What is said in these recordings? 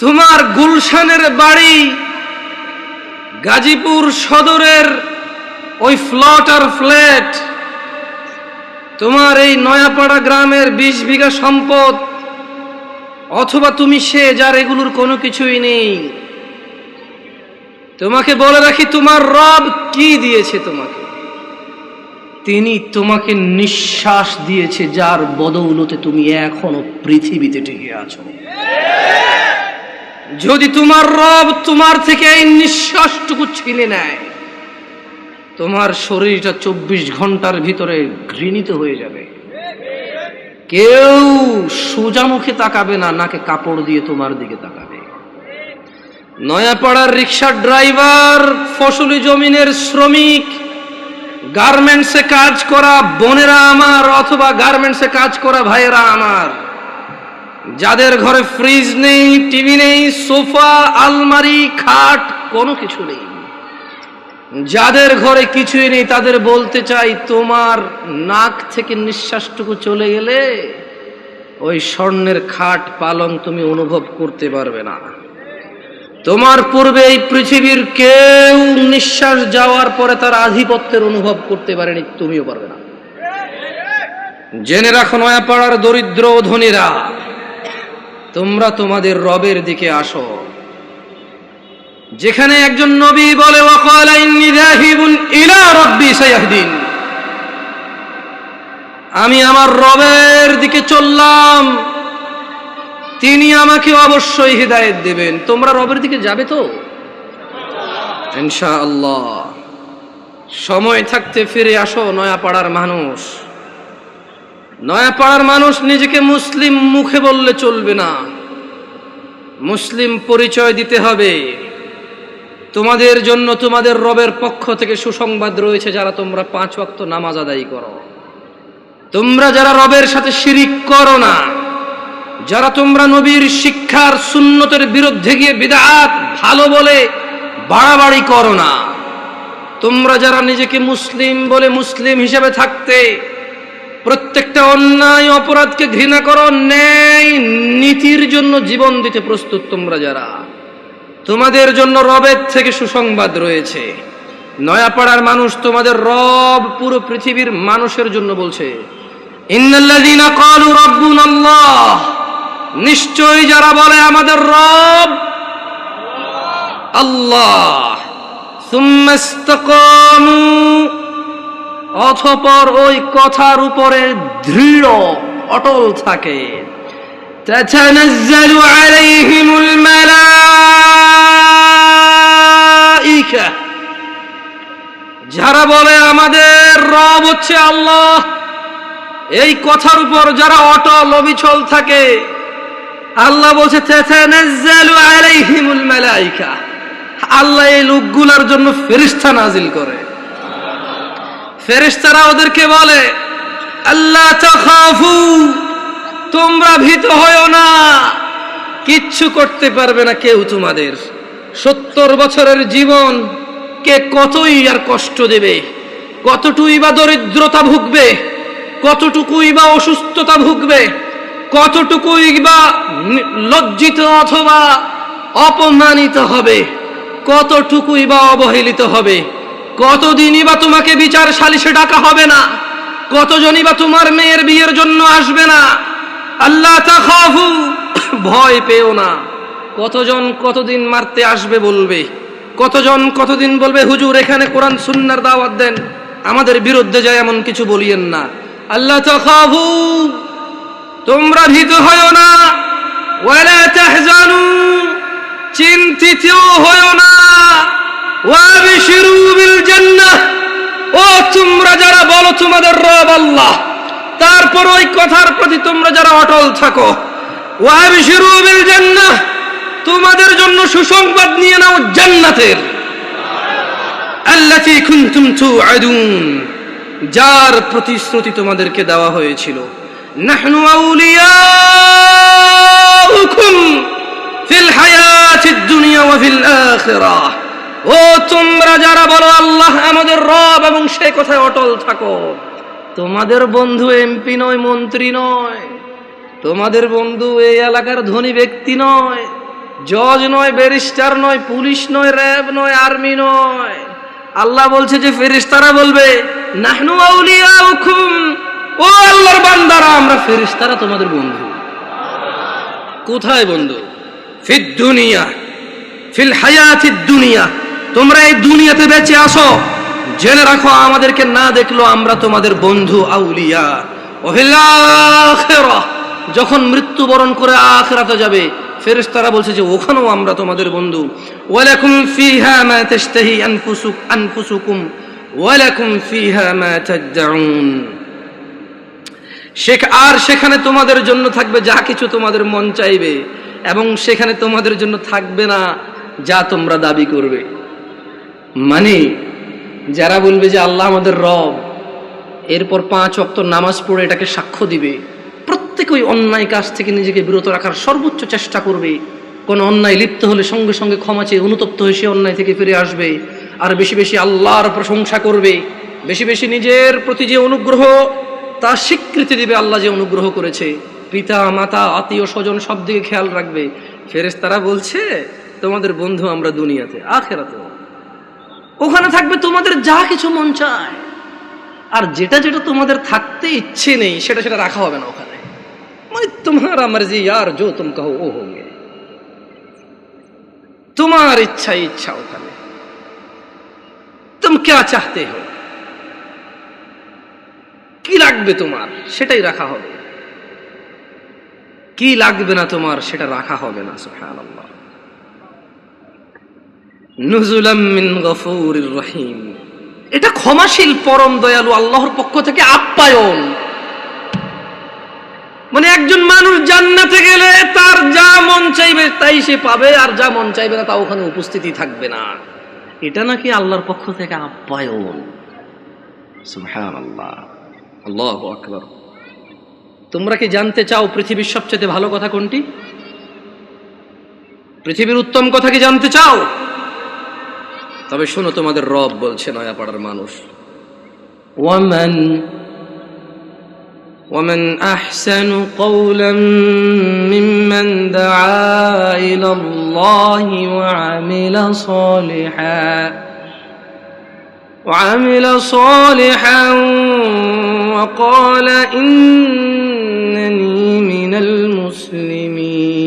তোমার গুলশানের বাড়ি গাজীপুর সদরের ওই ফ্লট আর ফ্ল্যাট। তোমার এই নয়াপাড়া গ্রামের বিশ বিঘা সম্পদ, অথবা তুমি সে যার এগুলোর কোনো কিছুই নেই। তোমাকে বলে রাখি, তোমার রব কি দিয়েছে তোমাকে? তিনি তোমাকে নিঃশ্বাস দিয়েছে, যার বদৌলতে তুমি এখনও পৃথিবীতে টিকে আছো। যদি তোমার রব তোমার থেকে এই নিঃশ্বাসটুকু ছিনে নেয়, তোমার শরীরটা চব্বিশ ঘণ্টার ভিতরে ঘৃণিত হয়ে যাবে। কেউ সোজা মুখে তাকাবে না, নাকে কাপড় দিয়ে তোমার দিকে তাকাবে। নয়াপাড়ার রিক্সার ড্রাইভার, ফসলি জমিনের শ্রমিক, গার্মেন্টসে কাজ করা বোনেরা আমার, অথবা গার্মেন্টসে কাজ করা ভাইয়েরা আমার। যাদের ঘরে ফ্রিজ নেই টিভি নেই সোফা আলমারি, খাট, কোনো কিছু নেই। যাদের ঘরে কিছুই নেই, তাদের বলতে চাই, তোমার নাক থেকে নিঃশ্বাসটুকু চলে গেলে ওই স্বর্ণের খাট পালং তুমি অনুভব করতে পারবে না। তোমার পূর্বে এই পৃথিবীর কেউ নিঃশ্বাস যাওয়ার পরে তার আধিপত্যের অনুভব করতে পারেনি, তুমিও পারবে না। জেনে রাখো নয়াপাড়ার দরিদ্র ধনীরা তোমরা তোমাদের রবের দিকে আসো। যেখানে একজন নবী বলে আমি আমার রবের দিকে চললাম। তিনি আমাকে অবশ্যই হৃদায়ত দেবেন। তোমরা রবের দিকে যাবে তো? ইনশাআল্লাহ। সময় থাকতে ফিরে আসো, নয়াপাড়ার মানুষ। নয়াপাড়ার মানুষ নিজেকে মুসলিম মুখে বললে চলবে না। মুসলিম পরিচয় দিতে হবে। তোমাদের জন্য তোমাদের রবের পক্ষ থেকে সুসংবাদ রয়েছে যারা তোমরা পাঁচ ওয়াক্ত নামাজ আদায় করো। তোমরা যারা রবের সাথে শিরিক করো না, যারা তোমরা নবীর শিক্ষার সুন্নতের বিরুদ্ধে গিয়ে বিদাত, ভালো বলে বাড়াবাড়ি করো না। তোমরা যারা নিজেকে মুসলিম বলে মুসলিম হিসেবে থাকতে প্রত্যেকটা অন্যায় অপরাধকে ঘৃণা করো, ন্যায় নীতির জন্য জীবন দিতে প্রস্তুত তোমরা যারা। তোমাদের জন্য রবের থেকে সুসংবাদ রয়েছে। নয়াপাড়ার মানুষ তোমাদের রব পুরো পৃথিবীর মানুষের জন্য বলছে নিশ্চয়ই যারা বলে আমাদের রব, আল্লাহ। অথপর ওই কথার উপরে দৃঢ় অটল থাকে تتنزل عليهم الملائكة যারা বলে আমাদের রব হচ্ছে আল্লাহ এই কথার উপর যারা অটল অবিচল থাকে আল্লাহ বলছে তাতানাজ্জালু আলাইহিমুল মালাইকা আল্লাহ এই লোকগুলার জন্য ফেরেশতা নাজিল করে ফেরেশতারা ওদেরকে বলে আল্লাহ তাখাফু, তোমরা ভীত হয়েও না। কিচ্ছু করতে পারবে না কেউ তোমাদের। সত্তর বছরের জীবন কে কতই আর কষ্ট দেবে? কতটুকুই বা দরিদ্রতা ভুগবে? কতটুকুই বা অসুস্থতা ভুগবে? কতটুকুই বা লজ্জিত অথবা অপমানিত হবে? কতটুকুই বা অবহেলিত হবে? কতদিনই বা তোমাকে বিচার সালিশে ডাকা হবে না? কতজনই বা তোমার মেয়ের বিয়ের জন্য আসবে না? আল্লাহ ভয় পেও না। কতজন কতদিন মারতে আসবে বলবে? কতজন কতদিন বলবে, হুজুর, এখানে কোরআন সুন্নার দাওয়াত দেন। আমাদের বিরুদ্ধে যায় এমন কিছু বলিয়েন না। আল্লাহ তাখাফু, তোমরা ভীত হয়ো না। ওয়ালা তাহজানু চিন্তিত হয়ো না। ও যারা বলো তোমাদের রব আল্লাহ, তারপর ওই কথার প্রতি তোমরা যারা অটল থাকো। জান্নাহ তোমাদের জন্য সুসংবাদ নিয়ে নাও জান্নাতের। যার প্রতিশ্রুতি তোমাদেরকে দেওয়া হয়েছিল। নাহনু ফিল হায়াতিদ দুনিয়া ওয়া ফিল আখিরাহ। ও তোমরা যারা বলো আল্লাহ আমাদের রব এবং সেই কথায় অটল থাকো, তোমাদের বন্ধু এমপি নয়, মন্ত্রী নয়, তোমাদের বন্ধু এই এলাকার ধনী ব্যক্তি নয়, জজ নয়, ব্যারিস্টার নয়, পুলিশ নয়, র্যাব নয়, আর্মি নয়। আল্লাহ বলছে যে ফেরিস্তারা বলবে, নাহনু আউলিয়াউকুম। ও আল্লাহর বান্দারা, আমরা ফেরিস্তারা তোমাদের বন্ধু। কোথায় বন্ধু? ফিদ দুনিয়া, ফিল হায়াতিদ দুনিয়া। তোমরা এই দুনিয়াতে বেঁচে আসো। জেনে রাখো, আমাদেরকে না দেখল আমরা তোমাদের বন্ধু আউলিয়া। যখন মৃত্যুবরণ করে আখিরাতে যাবে, ফেরেশতারা বলছে যে, ওখানেও আমরা তোমাদের বন্ধু। ওয়ালাকুম ফিহা মা তাশতাহি আনফুসুক, আনফুসুকুম। ওয়ালাকুম ফিহা মা তাদউন শেখ, আর সেখানে তোমাদের জন্য থাকবে যা কিছু তোমাদের মন চাইবে, এবং সেখানে তোমাদের জন্য থাকবে না যা তোমরা দাবি করবে। মানে যারা বলবে যে আল্লাহ আমাদের রব, এরপর পাঁচ অক্ত নামাজ পড়ে এটাকে সাক্ষ্য দিবে, প্রত্যেক ওই অন্যায় কাজ থেকে নিজেকে বিরত রাখার সর্বোচ্চ চেষ্টা করবে। কোনো অন্যায় লিপ্ত হলে সঙ্গে সঙ্গে ক্ষমা চেয়ে অনুতপ্ত হয়ে সে অন্যায় থেকে ফিরে আসবে। আর বেশি বেশি আল্লাহর প্রশংসা করবে। বেশি বেশি নিজের প্রতি যে অনুগ্রহ, তা স্বীকৃতি দিবে আল্লাহ যে অনুগ্রহ করেছে। পিতা, মাতা, আত্মীয়, স্বজন সব দিকে খেয়াল রাখবে। ফেরেস তারা বলছে, তোমাদের বন্ধু আমরা দুনিয়াতে আখেরাতে ওখানে থাকবে তোমাদের যা কিছু মন চায়। আর যেটা যেটা তোমাদের থাকতে ইচ্ছে নেই, সেটা সেটা রাখা হবে না ওখানে। মানে তোমার মার্জি আর জো তুম কাহো, ও হোগে। তোমার ইচ্ছা ইচ্ছা ওখানে। তুম ক্যা চাহতে হো? কি লাগবে তোমার? সেটাই রাখা হবে। কি লাগবে না তোমার, সেটা রাখা হবে না সুহান আল্লাহ রহিম। এটা ক্ষমাশীল, পরম দয়ালু আল্লাহর পক্ষ থেকে আপ্যায়ন। মানে একজন মানুষ জান্নাতে গেলে তার যা মন চাইবে তাই সে পাবে, আর যা মন চাইবে না তা ওখানে উপস্থিতি থাকবে না। এটা নাকি আল্লাহর পক্ষ থেকে আপ্যায়ন। আল্লাহু তোমরা কি জানতে চাও পৃথিবীর সবচেয়ে ভালো কথা কোনটি? পৃথিবীর উত্তম কথা কি জানতে চাও? তবে শোনো তোমাদের রব বলছে নয়াপাড়ার মানুষ ওয়ামান ومن أحسن قولا ممن دعا إلى الله وعمل صالحا وعمل صالحا وقال إنني من المسلمين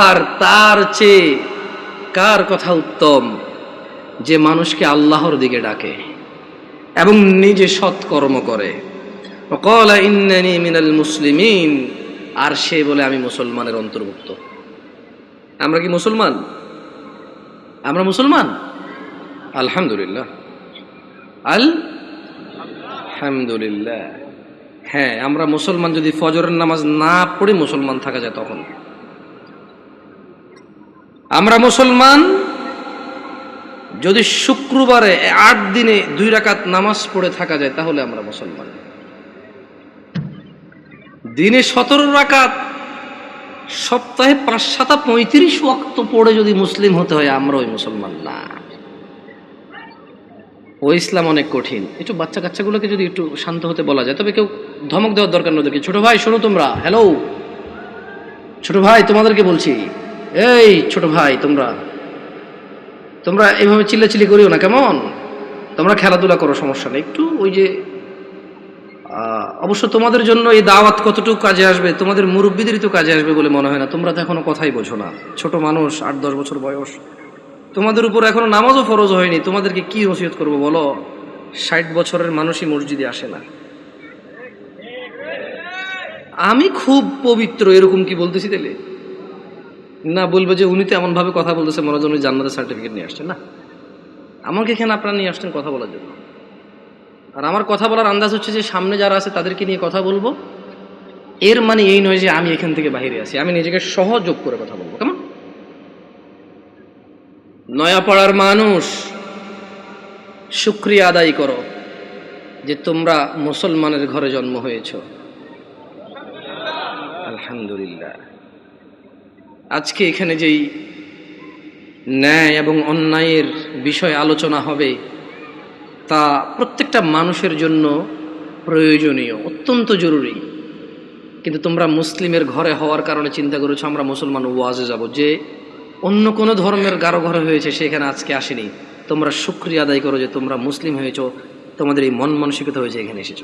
আর তার চেয়ে কার কথা উত্তম? যে মানুষকে আল্লাহর দিকে ডাকে এবং নিজে সৎকর্ম করে। মিনাল মুসলিমিন আর সে বলে, আমি মুসলমানের অন্তর্ভুক্ত। আমরা কি মুসলমান? আমরা মুসলমান? আলহামদুলিল্লাহ। আল? আলহামদুলিল্লাহ। হ্যাঁ আমরা মুসলমান যদি ফজরের নামাজ না পড়ে মুসলমান থাকা যায় তখন। আমরা মুসলমান, যদি শুক্রবারে আট দিনে দুই রাকাত নামাজ পড়ে থাকা যায়, তাহলে আমরা মুসলমান। দিনে সতেরো রাকাত, সপ্তাহে পাঁচ সাতা পঁয়ত্রিশ ওয়াক্ত পড়ে যদি মুসলিম হতে হয়, আমরা ওই মুসলমান না। ও ইসলাম অনেক কঠিন। একটু বাচ্চা কাচ্চাগুলোকে যদি একটু শান্ত হতে বলা যায়, তবে কেউ ধমক দেওয়ার দরকার নয় ছোট ভাই, শোনো তোমরা। হ্যালো ছোট ভাই, তোমাদেরকে বলছি। এই ছোট ভাই, তোমরা। তোমরা এইভাবে চিল্লাচিল্লি করিও না, কেমন? তোমরা খেলাধুলা করো, সমস্যা নেই। একটু ওই যে অবশ্য তোমাদের জন্য এই দাওয়াত কতটুকু কাজে আসবে, তোমাদের মুরব্বীদেরই তো কাজে আসবে বলে মনে হয় না। তোমরা তো এখনও কথাই বোঝো না। ছোট মানুষ, আট, দশ বছর বয়স। তোমাদের উপর এখনও নামাজও ফরজ হয়নি। তোমাদেরকে কি নসিহত করব বলো? ষাট বছরের মানুষই মসজিদে আসে না। আমি খুব পবিত্র, এরকম কি বলতেছি তাহলে? না বলব যে উনি তো এমন ভাবে কথা বলতেছে, মনে হয় উনি জান্নাতের সার্টিফিকেট নিয়ে আসছেন, না। আমাকে এখানে আপনারা নিয়ে আসছেন কথা বলার জন্য? আর আমার কথা বলার আন্দাজ হচ্ছে যে সামনে যারা আছে তাদেরকে নিয়ে কথা বলব। এর মানে এই নয় যে আমি এখান থেকে বাইরে আছি, আমি নিজেকে সহযোগ করে কথা বলব, কেমন? নয়াপাড়ার মানুষ, শুক্রিয়া আদায় করো যে তোমরা মুসলমানের ঘরে জন্ম হয়েছ। আলহামদুলিল্লাহ। আজকে এখানে যেই ন্যায় এবং অন্যায়ের বিষয় আলোচনা হবে, তা প্রত্যেকটা মানুষের জন্য প্রয়োজনীয়, অত্যন্ত জরুরি। কিন্তু তোমরা মুসলিমের ঘরে হওয়ার কারণে চিন্তা করেছ, আমরা মুসলমান ওয়াজে যাব। যে অন্য কোনো ধর্মের গারো ঘরে হয়েছে সেখানে আজকে আসেনি। তোমরা শুক্রিয়া আদায় করো যে তোমরা মুসলিম হয়েছো, তোমাদের এই মন মানসিকতা হয়েছে, এখানে এসেছ।